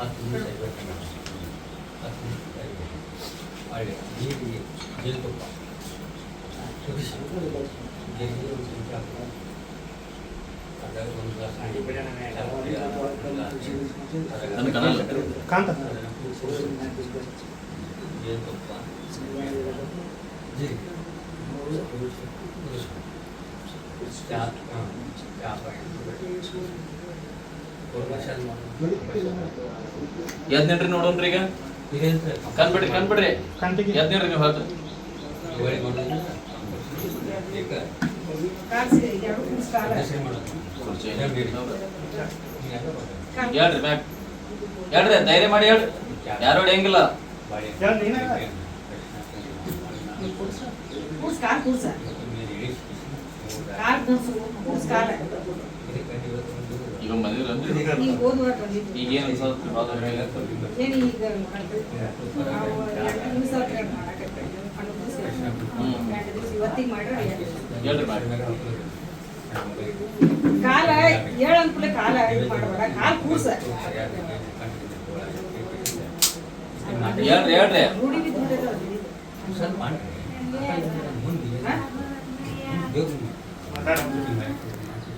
ವಾರ ಬರೋ- ಬಂದು ಭೇಟಿ ನಮಸ್ಕಾರ ಮಾಡಿದ್ರು ಈಗ? ನಮಸ್ಕಾರ ಮಾಡ್ಬಿಟ್ಟು ಹೇಳಿದ್ರೆ ನಾವು ಬಂದು ಹೇಳಿದ್ರಿ ಹೇಳ್ರಿ ಆಗುತ್ತೆ ಕಣ್ ಮುಚ್ಕೊಂಡ್ರಿ ಅಚ್ಚವ್ರ ನನ್ನ ಕಣಲ್ಲ ಈಗ ಹೊಡೆಯಂಗಿಲ್ಲ ಈಗ ಬಂದಿದ್ರನ್ರಿ ಈಗ ಏನ್ ಅನ್ಸತ್ರಿ ಬಾಳ ಹೇಳ್ರಿ ಮ್ಯಾಕ್ ಕಾಲ ಹೇಳಂದ್ಕೂಲೆ ಕಾಲ ಇದು ಮಾಡಬೇಡ. ಕಾಲ್ ಕೂರ್ಸ ಹೇಳ್ರಿ ಹೇಳ್ರಿ. ರೂಢಿ?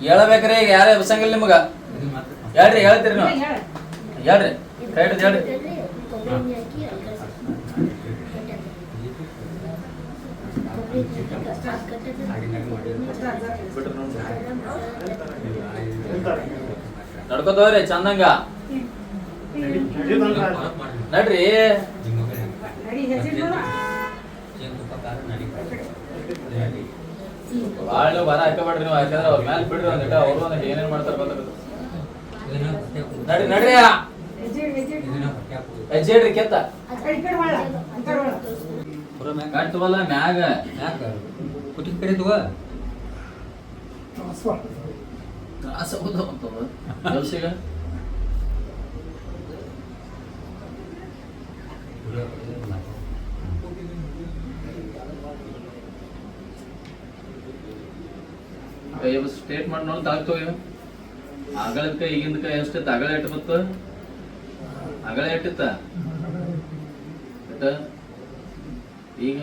ಹೇಳಬೇಕ್ರಿ ಈಗ ಯಾರೇ ಬಸಂಗಿಲ್ಲ ನಿಮಗ. ಹೇಳ್ರಿ ಹೇಳ್ತೀರಿ ನೀವು. ಹೇಳ. ಹೇಳ್ರಿ. ಕರೆಕ್ಟ್ ಹೇಳ್ರಿ. ನಡ್ಕೋತವ್ರಿ ಚಂದಂಗ. ನಡ್ರಿ. ಬಾಳ ಬರ ಹಾಕಬೇಡ್ರಿ ನೀವು ಯಾಕಂದ್ರೆ ಅವ್ರ ಮ್ಯಾಲ್ ಬಿಡ್ರಿ ಅಂದ್ರೆ ಅವ್ರು ಒಂದಿಟ ಏನೇನ್ ಮಾಡ್ತಾರ ಗೊತ್ತಾಗುತ್ತೆ. ನಡ್ರಿ ನಡ್ರಿ ಹೆಜ್ಜೆ ಇಡು, ಹೆಜ್ಜೆ ಇಡು. ಹೆಜ್ಜೆ ಇಡ್ರಿ ಕೆತ್ತ ಆ ಕಡೆ, ಈ ಕಡೆ ಹೊಳ್ಳ, ಈ ಕಡೆ ಹೊಳ್ಳ. ಕಟ್ತವಲ್ಲ ಮ್ಯಾಗ ತ್ರಾಸ ಆಗೋದು ಅಂತಂದು. ಕೆಲ್ಸಿಗ ಸ್ಟೇಟ್ ಮಾಡಿ ನೋಡಿ ತಾಗ್ತವ ಅಗಳಕ್ಕ ಕೈ ಎಷ್ಟಿತ್ತು? ಅಗಳ ಎಟ್ಟು ಬತ್ತು ಅಗಳ ಎಟ್ಟಿತ್ತ ಎಟ್ಟ? ಈಗ?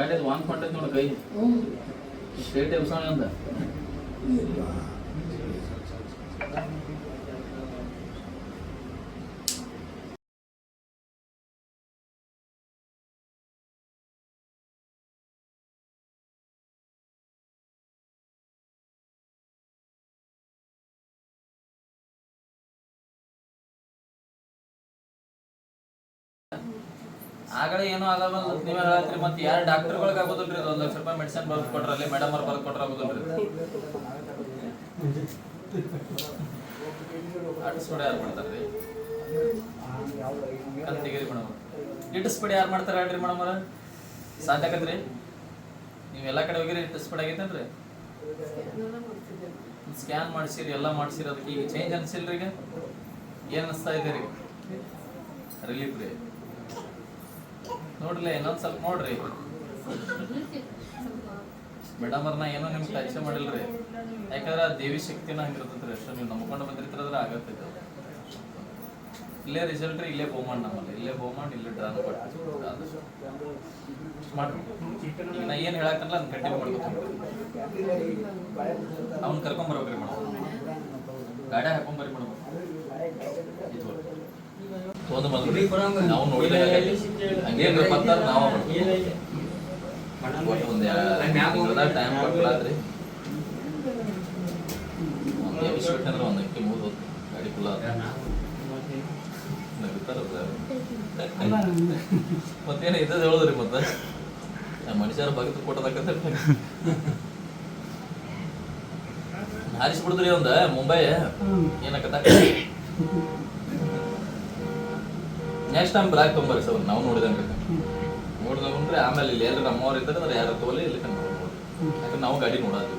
ಒಂದ್ ವಾಂಗ್ ಕೊಂಡೈತಿ ನೋಡು ಕೈ. ಸ್ಟೇಟ್ ಎಬ್ಸೋಣ ಅಂತ? ಆಗಲೇ ಏನೋ ಆಗಲ್ಲ ನೀವೇ ಹೇಳತ್ರಿ. ಮತ್ತೆ ಯಾರು ಡಾಕ್ಟರ್ಗಳಿಗೆ ಆಗೋದಿಲ್ರಿ ಒಂದು ಲಕ್ಷ ರೂಪಾಯಿ ಮೆಡಿಸಿನ್ ಬರ್ದು ಕೊಟ್ರಲ್ಲಿ ಮೇಡಮ್ ಅವ್ರು ಬರ್ದು ಕೊಟ್ರ ಆಗೋದಿಲ್ರಿ ಅಡ್ಸ್ಬಿಡ ಯಾರು ಮಾಡ್ತಾರ್ರಿ? ಕಂತಿಗಿರಿ ಮೇಡಮ್. ಇಟ್ಟಿಸ್ಬಿಡಿ ಯಾರು ಮಾಡ್ತಾರ ಹೇಳ್ರಿ ಮೇಡಮ್ ಅವ್ರ. ಸಾಧ್ಯ ಆಗತ್ರಿ? ನೀವು ಎಲ್ಲ ಕಡೆ ಹೋಗಿರಿ, ಇಟ್ಟಿಸ್ಬಿಡಿ ಆಗೈತೇನ್ರಿ? ಸ್ಕ್ಯಾನ್ ಮಾಡಿಸಿರಿ, ಎಲ್ಲ ಮಾಡ್ಸಿರಿ, ಅದಕ್ಕೆ ಈಗ ಚೇಂಜ್ ಅನ್ಸಿಲ್ರಿ ಈಗ? ಏನ್ ಅನಿಸ್ತಾ ಇದೆ ರೀ? ರಿಲೀಫ್ ರೀ. ನೋಡ್ರಿ ಇನ್ನೊಂದ್ ಸ್ವಲ್ಪ ನೋಡ್ರಿ. ಮೇಡಮ್ ಏನೋ ನಿಮ್ಗೆ ಟಚ್ ಮಾಡಿಲ್ರಿ. ಯಾಕಂದ್ರೆ ದೇವಿ ಶಕ್ತಿನ ಹಂಗಿರ್ತೈತ್ರಿ ಅಷ್ಟು. ನೀವು ನಂಬ್ಕೊಂಡು ಬಂದಿರ್ತಾರ ಆಗತ್ತೆ ಇದು. ಇಲ್ಲೇ ರಿಸಲ್ಟ್ ರೀ, ಇಲ್ಲೇ ಬಹುಮಾನ್ ನಮ್ಮಲ್ಲಿ. ಇಲ್ಲೇ ಬಹುಮಾನ್, ಇಲ್ಲೇ ಡ್ರಾನ್ ಮಾಡ್ರಿ. ನಾ ಏನ್ ಹೇಳಕ್ಕಲ್ಲ ಅದನ್ನ ಕಂಟಿನ್ಯೂ ಮಾಡ್ಬೇಕು ಅವ್ನ ಕರ್ಕೊಂಬರ್ಬೇಕ್ರಿ ಮೇಡಮ್. ಗಾಡಿ ಹಾಕೊಂಬರ್ರಿ ಮೇಡಮ್. ಮೇಡಮ್ ತೊಂದು ಬಂದ್ರಿ ನಾವು ನೋಡಿಲ್ಲ ಹಂಗೇನ್ರಿ ಬರ್ತಾರ ನಾವು ಒಂದ್ ಟೈಮ್ ಒಂದ್ ಅಕ್ಕಿ ಮೂರ್ ಗಾಡಿ ಫುಲ್ ಆದ ನಗುತ್ತಾರ ಮತ್ತೇನ ಇದ್ದದ ಹೇಳುದ್ರಿ ಮತ್ತ? ಮನುಷ್ಯರ ಭಗತ್ ಕೊಟ್ಟದಕ್ಕಂತ ಹಾರಿಸ್ಬಿಡುದ್ರಿ ಒಂದ ಮುಂಬೈ. ಏನಕತ್ತ ನೆಕ್ಸ್ಟ್ ಟೈಮ್ ಬ್ಲಾಕ್ ತೊಂಬರಿ ಸರ್ ನಾವು ನೋಡಿದಂಗೆ ನೋಡಿದ್ರೆ ಆಮೇಲೆ ಇಲ್ಲಿ ಎಲ್ಲರೂ ನಮ್ಮವ್ರು ಇದ್ದಾರೆ ಅಂದ್ರೆ ಯಾರು ತೋಲಿ ಇಲ್ಲಿ ಕಂಡು ಯಾಕಂದ್ರೆ ನಾವು ಗಾಡಿ ನೋಡೋದು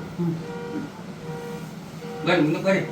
ಬರ್ರಿ ಬರ್ರಿ